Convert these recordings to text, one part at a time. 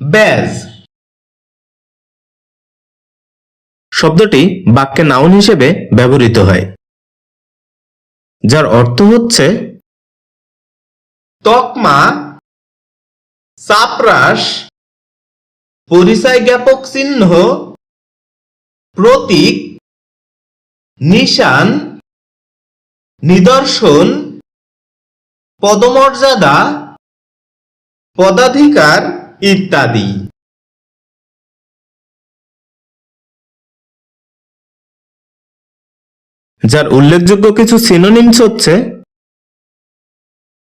Badge শব্দটি বাক্যে noun হিসেবে ব্যবহৃত হয়, যার অর্থ হচ্ছে তকমা চাপরাস পরিচয় জ্ঞাপক চিহ্ন, প্রতীক, নিশান, নিদর্শন, পদমর্যাদা, পদাধিকার ইত্যাদি। যার উল্লেখযোগ্য কিছু সিনোনিমস হচ্ছে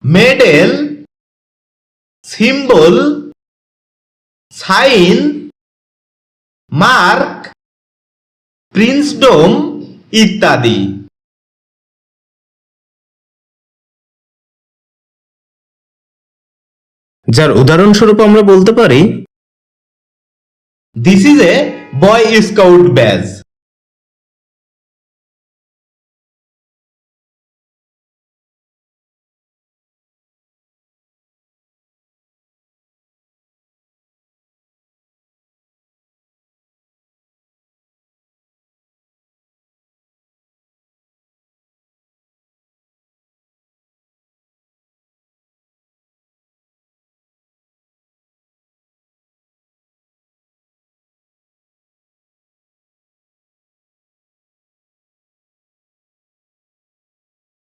medal symbol sign mark princedom ইত্যাদি। যার উদাহরণস্বরূপ আমরা বলতে পারি this is a boy scout badge